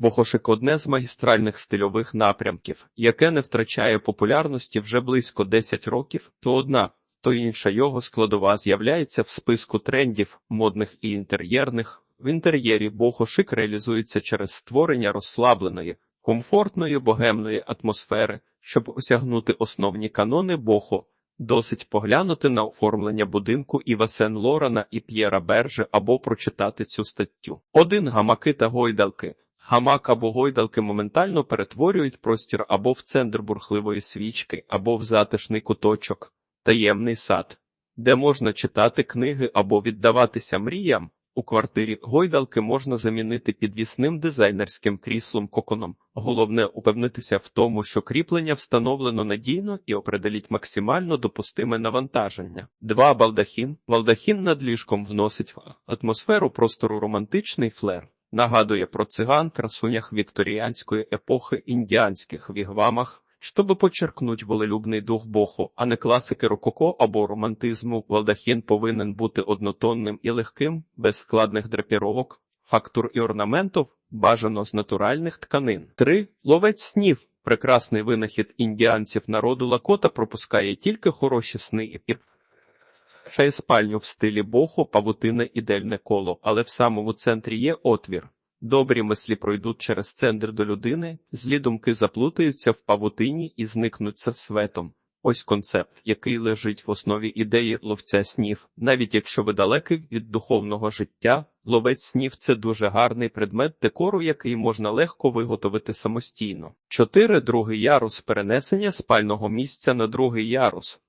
Бохошик одне з магістральних стильових напрямків, яке не втрачає популярності вже близько 10 років, то одна, то інша його складова з'являється в списку трендів, модних і інтер'єрних. В інтер'єрі бохошик реалізується через створення розслабленої, комфортної богемної атмосфери, щоб осягнути основні канони бохо. Досить поглянути на оформлення будинку Іва Сен Лорана і П'єра Берже або прочитати цю статтю. Один гамаки та гойдалки. Гамак або гойдалки моментально перетворюють простір або в центр бурхливої свічки, або в затишний куточок, таємний сад, де можна читати книги або віддаватися мріям. У квартирі гойдалки можна замінити підвісним дизайнерським кріслом коконом. Головне упевнитися в тому, що кріплення встановлено надійно і определіть максимально допустиме навантаження. 2. Балдахін. Балдахін над ліжком вносить в атмосферу простору романтичний флер. Нагадує про циган красунях вікторіанської епохи індіанських вігвамах, щоб почеркнуть волелюбний дух боху, а не класики рококо або романтизму, балдахін повинен бути однотонним і легким, без складних драпіровок, фактур і орнаментів, бажано з натуральних тканин. 3. Ловець снів. Прекрасний винахід індіанців народу Лакота пропускає тільки хороші сни і Шає спальню в стилі боху, павутина ідельне коло, але в самому центрі є отвір. Добрі мислі пройдуть через центр до людини, злі думки заплутаються в павутині і зникнуться светом. Ось концепт, який лежить в основі ідеї ловця снів. Навіть якщо ви далекий від духовного життя, ловець снів це дуже гарний предмет декору, який можна легко виготовити самостійно. 4. Другий ярус перенесення спального місця на другий ярус.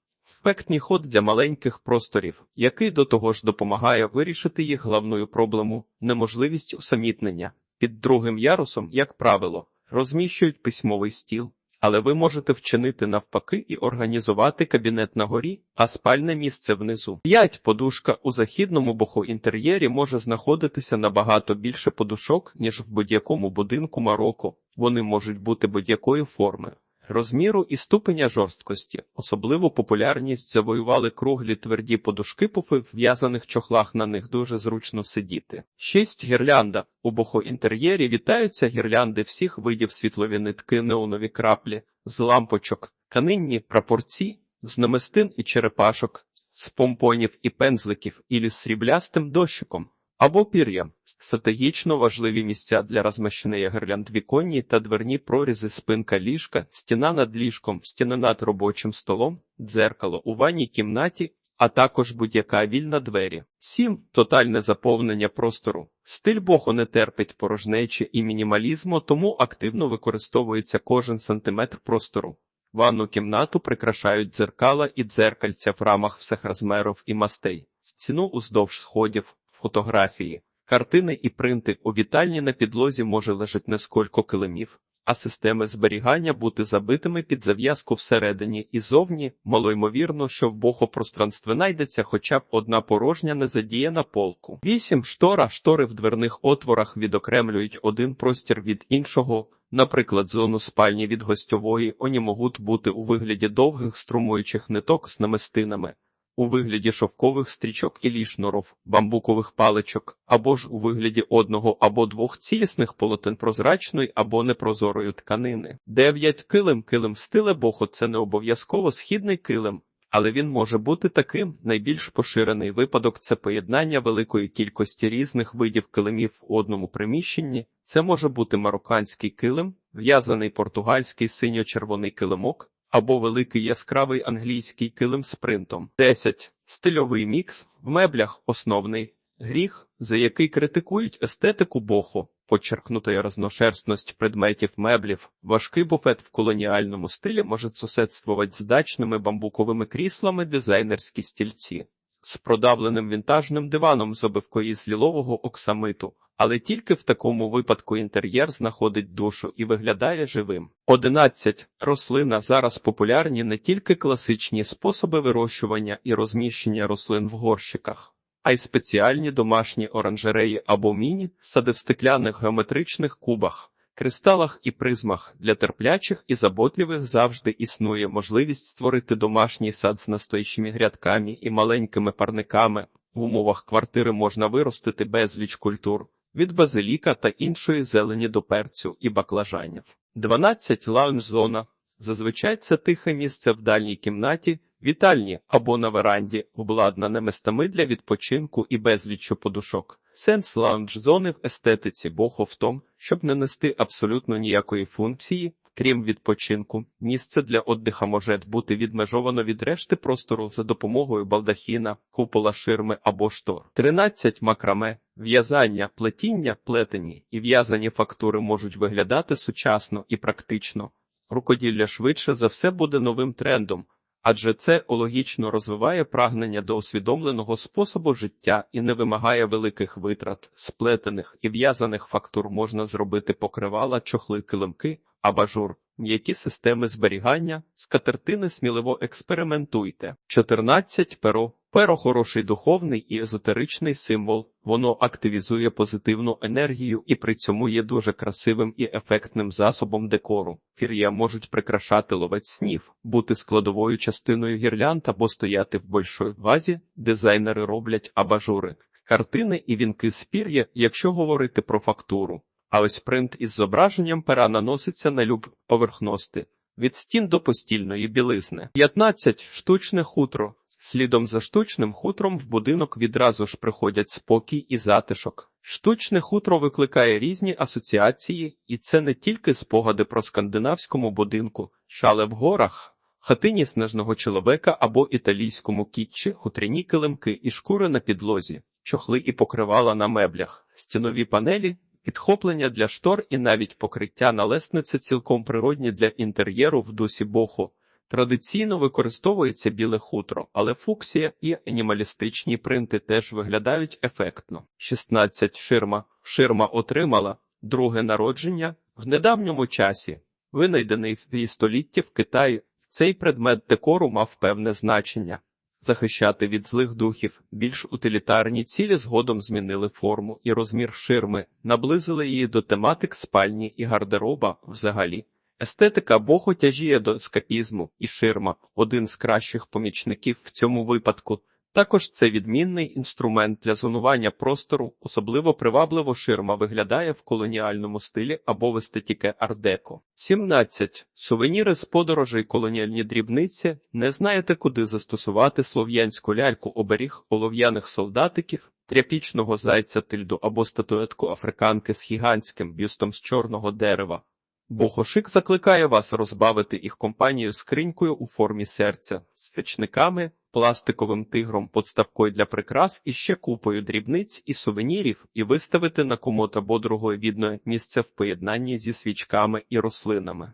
Ефектний ход для маленьких просторів, який до того ж допомагає вирішити їх головною проблему неможливість усамітнення. Під другим ярусом, як правило, розміщують письмовий стіл, але ви можете вчинити навпаки і організувати кабінет на горі, а спальне місце внизу. 5. Подушка у західному боху інтер'єрі може знаходитися набагато більше подушок, ніж в будь-якому будинку Марокко. Вони можуть бути будь-якої форми розміру і ступеня жорсткості. Особливу популярність завоювали круглі тверді подушки пуфи в'язаних чохлах на них дуже зручно сидіти. 6. гірлянда. У бохоінтер'єрі вітаються гірлянди всіх видів світлові нитки, неонові краплі, з лампочок, тканинні прапорці, з намистин і черепашок, з помпонів і пензликів ілі з сріблястим дощиком або пір'ям. Стратегічно важливі місця для розміщення гирлянд віконні та дверні прорізи, спинка ліжка, стіна над ліжком, стіна над робочим столом, дзеркало у ванній кімнаті, а також будь-яка вільна двері. 7. Тотальне заповнення простору. Стиль боху не терпить порожнечі і мінімалізму, тому активно використовується кожен сантиметр простору. Ванну кімнату прикрашають дзеркала і дзеркальця в рамах всіх розмірів і мастей. Ціну уздовж сходів, фотографії. Картини і принти у вітальні на підлозі може лежати несколько килимів, а системи зберігання бути забитими під зав'язку всередині і зовні, малоймовірно, що в бохопространстві знайдеться хоча б одна порожня незадіяна полку. 8. штора штори в дверних отворах відокремлюють один простір від іншого. Наприклад, зону спальні від гостьової оні можуть бути у вигляді довгих струмуючих ниток з намистинами у вигляді шовкових стрічок і лішноров, бамбукових паличок, або ж у вигляді одного або двох цілісних полотен прозрачної або непрозорої тканини. 9. килим килим стиле бохо це не обов'язково східний килим. Але він може бути таким найбільш поширений випадок це поєднання великої кількості різних видів килимів в одному приміщенні. Це може бути марокканський килим, в'язаний португальський синьо-червоний килимок, або великий яскравий англійський килим з принтом. 10. Стильовий мікс в меблях основний гріх, за який критикують естетику боху, почеркнута розношерстність предметів меблів, важкий буфет в колоніальному стилі може сусідствувати з дачними бамбуковими кріслами дизайнерські стільці. З продавленим вінтажним диваном з обивкою з лілового оксамиту, але тільки в такому випадку інтер'єр знаходить душу і виглядає живим. 11. рослина зараз популярні не тільки класичні способи вирощування і розміщення рослин в горщиках, а й спеціальні домашні оранжереї або міні сади в стекляних геометричних кубах. Кристалах і призмах для терплячих і заботливих завжди існує можливість створити домашній сад з настоящими грядками і маленькими парниками. В умовах квартири можна виростити безліч культур, від базиліка та іншої зелені до перцю і баклажанів. 12. Лаунж-зона. Зазвичай це тихе місце в дальній кімнаті, вітальні або на веранді, обладнане местами для відпочинку і безліччю подушок. Сенс лаунж-зони в естетиці бохо в тому, щоб не нести абсолютно ніякої функції, крім відпочинку. Місце для отдиха може бути відмежовано від решти простору за допомогою балдахіна, купола ширми або штор. 13. Макраме. В'язання, плетіння, плетені і в'язані фактури можуть виглядати сучасно і практично. Рукоділля швидше за все буде новим трендом, адже це логічно розвиває прагнення до усвідомленого способу життя і не вимагає великих витрат. Сплетених і в'язаних фактур можна зробити покривала, чохли, килимки, абажур, м'які системи зберігання, скатертини сміливо експериментуйте. 14. Перо. Перо хороший духовний і езотеричний символ. Воно активізує позитивну енергію і при цьому є дуже красивим і ефектним засобом декору. Фір'я можуть прикрашати ловець снів, бути складовою частиною гірлянд або стояти в большой вазі. Дизайнери роблять абажури, картини і вінки з пір'я, якщо говорити про фактуру. А ось принт із зображенням пера наноситься на люб поверхності. Від стін до постільної білизни. 15. Штучне хутро. Слідом за штучним хутром в будинок відразу ж приходять спокій і затишок. Штучне хутро викликає різні асоціації, і це не тільки спогади про скандинавському будинку, шале в горах, хатині снежного чоловіка або італійському кітчі, хутряні килимки і шкури на підлозі, чохли і покривала на меблях, стінові панелі, підхоплення для штор і навіть покриття на лесниці цілком природні для інтер'єру в дусі боху. Традиційно використовується біле хутро, але фуксія і анімалістичні принти теж виглядають ефектно. 16. Ширма. Ширма отримала друге народження в недавньому часі. Винайдений в столітті в Китаї, цей предмет декору мав певне значення. Захищати від злих духів більш утилітарні цілі згодом змінили форму і розмір ширми, наблизили її до тематик спальні і гардероба взагалі. Естетика богу тяжіє до ескапізму, і ширма один з кращих помічників в цьому випадку. Також це відмінний інструмент для зонування простору, особливо привабливо ширма виглядає в колоніальному стилі або в естетіке ардеко. 17. Сувеніри з подорожей колоніальні дрібниці. Не знаєте, куди застосувати слов'янську ляльку оберіг олов'яних солдатиків, тряпічного зайця тильду або статуетку африканки з гігантським бюстом з чорного дерева. Бохошик закликає вас розбавити їх компанію скринькою у формі серця, свічниками, пластиковим тигром, подставкою для прикрас і ще купою дрібниць і сувенірів, і виставити на комод або другої відне місце в поєднанні зі свічками і рослинами.